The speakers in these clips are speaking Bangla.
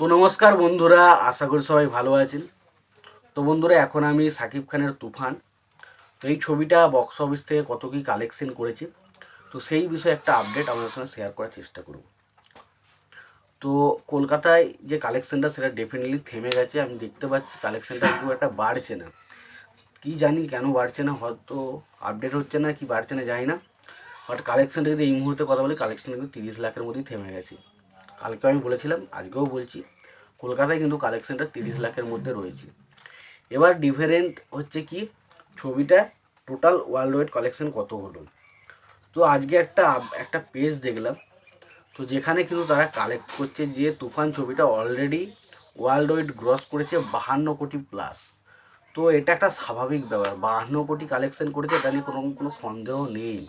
তো নমস্কার বন্ধুরা, আশা করি সবাই ভালো আছেন। তো বন্ধুরা, এখন আমি সাকিব খানের তুফান। তো এই ছবিটা বক্স অফিস থেকে কত কী কালেকশন করেছে, তো সেই বিষয়ে একটা আপডেট আমাদের সঙ্গে শেয়ার করার চেষ্টা করব। তো কলকাতায় যে কালেকশনটা সেটা ডেফিনেটলি থেমে গেছে। আমি দেখতে পাচ্ছি কালেকশনটা খুব একটা বাড়ছে না। কি জানি কেন বাড়ছে না, হয়তো আপডেট হচ্ছে না, কি বাড়ছে না জানি না। বাট কালেকশনটা যদি এই মুহূর্তে কথা বলি কালেকশন কিন্তু তিরিশ লাখের মধ্যেই থেমে গেছে। কালকে আমি বলেছিলাম, আজকেও বলছি, কলকাতায় কিন্তু কালেকশনটা তিরিশ লাখের মধ্যে রয়েছে। এবার ডিফারেন্ট হচ্ছে কি, ছবিটা টোটাল ওয়ার্ল্ড ওয়াইড কালেকশন কত হলো? তো আজকে একটা একটা পেজ দেখলাম, তো যেখানে কিন্তু তারা কালেক্ট করছে যে তুফান ছবিটা অলরেডি ওয়ার্ল্ড ওয়াইড গ্রস করেছে বাহান্ন কোটি প্লাস তো এটা একটা স্বাভাবিক ব্যাপার, বাহান্ন কোটি কালেকশন করেছে, এটা নিয়ে কোনো কোনো সন্দেহ নেই।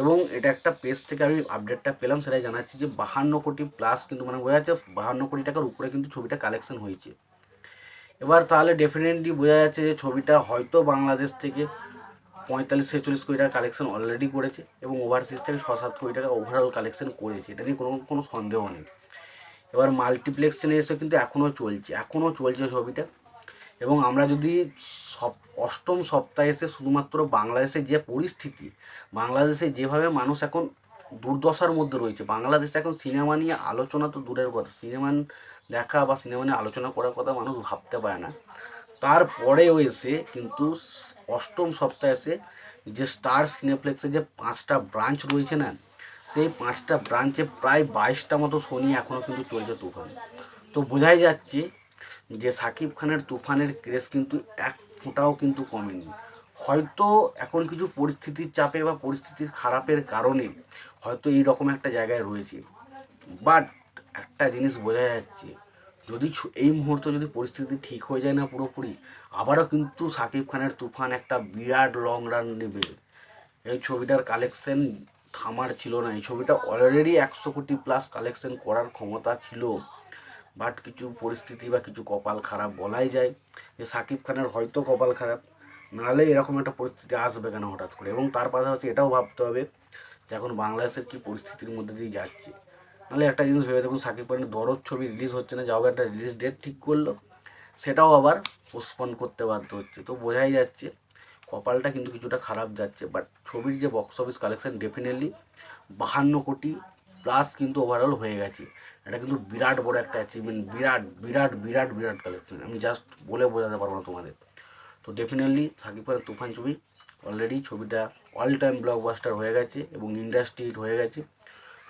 এবং এটা একটা পেজ থেকে আমি আপডেটটা পেলাম, সেটাই জানাচ্ছি যে বাহান্ন কোটি প্লাস কিন্তু মানে বোঝা যাচ্ছে বাহান্ন কোটি টাকার উপরে কিন্তু ছবিটা কালেকশন হয়েছে। এবার তাহলে ডেফিনেটলি বোঝা যাচ্ছে যে ছবিটা হয়তো বাংলাদেশ থেকে পঁয়তাল্লিশ ছেচল্লিশ কোটি টাকা কালেকশন অলরেডি করেছে এবং ওভারসিজ থেকে ছ সাত কোটি টাকা ওভারঅল কালেকশন করেছে, এটা নিয়ে কোনো কোনো সন্দেহ নেই। এবার মাল্টিপ্লেক্স চ্যানেল এসে কিন্তু এখনও চলছে এখনও চলছে ছবিটা। এবং আমরা যদি সপ অষ্টম সপ্তাহে এসে শুধুমাত্র বাংলাদেশে যে পরিস্থিতি, বাংলাদেশে যেভাবে মানুষ এখন দুর্দশার মধ্যে রয়েছে, বাংলাদেশে এখন সিনেমা নিয়ে আলোচনা তো দূরের কথা, সিনেমা দেখা বা সিনেমা নিয়ে আলোচনা করার কথা মানুষ ভাবতে পারে না। তারপরেও এসে কিন্তু অষ্টম সপ্তাহে এসে যে স্টার সিনেপ্লেক্সে যে পাঁচটা ব্রাঞ্চ রয়েছে না, সেই পাঁচটা ব্রাঞ্চে প্রায় বাইশটা মতো শনি এখনও কিন্তু চলছে তুফান। তো বোঝাই যাচ্ছে যে সাকিব খানের তুফানের ক্রেজ কিন্তু এক ফোঁটাও কিন্তু কমেনি। হয়তো এখন কিছু পরিস্থিতির চাপে বা পরিস্থিতির খারাপের কারণে হয়তো এই রকম একটা জায়গায় রয়েছে। বাট একটা জিনিস বোঝা যাচ্ছে, যদি এই মুহূর্তে যদি পরিস্থিতি ঠিক হয়ে যায় না পুরোপুরি, আবারও কিন্তু সাকিব খানের তুফান একটা বিরাট লং রান নেবে। এই ছবিটার কালেকশন থামার ছিল না। এই ছবিটা অলরেডি একশো কোটি প্লাস কালেকশন করার ক্ষমতা ছিল। বাট কিছু পরিস্থিতি বা কিছু কপাল খারাপ বলাই যায় যে সাকিব খানের হয়তো কপাল খারাপ। নাহলে এরকম একটা পরিস্থিতি আসবে কেন হঠাৎ করে? এবং তার পাশাপাশি এটাও ভাবতে হবে যে এখন বাংলাদেশের কী পরিস্থিতির মধ্যে দিয়ে যাচ্ছে। নাহলে একটা জিনিস ভেবে দেখুন, সাকিব খানের দরদ ছবি রিলিজ হচ্ছে না, যাও একটা রিলিজ ডেট ঠিক করল, সেটাও আবার পোস্টপন করতে বাধ্য হচ্ছে। তো বোঝাই যাচ্ছে, কপালটা কিন্তু কিছুটা খারাপ যাচ্ছে বাট ছবির যে বক্স অফিস কালেকশন ডেফিনেটলি বাহান্ন কোটি প্লাস কিন্তু ওভারঅল হয়ে গেছে। এটা কিন্তু বিরাট বড় একটা অ্যাচিভমেন্ট বিরাট বিরাট বিরাট বিরাট কালেকশন আমি জাস্ট বলে বোঝাতে পারব না তোমাদের। তো ডেফিনেটলি সাকিব খানের তুফান ছবি অলরেডি ছবিটা অল টাইম ব্লকবাস্টার হয়ে গেছে এবং ইন্ডাস্ট্রি হিট হয়ে গেছে।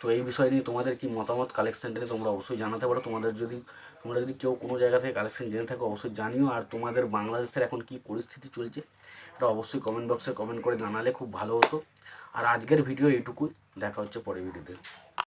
তো এই বিষয় নিয়ে তোমাদের কি মতামত? কালেকশনটা নিয়ে তোমরা অবশ্যই জানাতে পারো। তোমাদের যদি, তোমরা যদি কেউ কোনো জায়গা থেকে কালেকশন জেনে থাকো, অবশ্যই জানিও। আর তোমাদের বাংলাদেশের এখন কি পরিস্থিতি চলছে, এটা অবশ্যই কমেন্ট বক্সে কমেন্ট করে জানালে খুব ভালো হতো। আর আজকের ভিডিও এইটুকুই। দেখা হচ্ছে পরের ভিডিওতে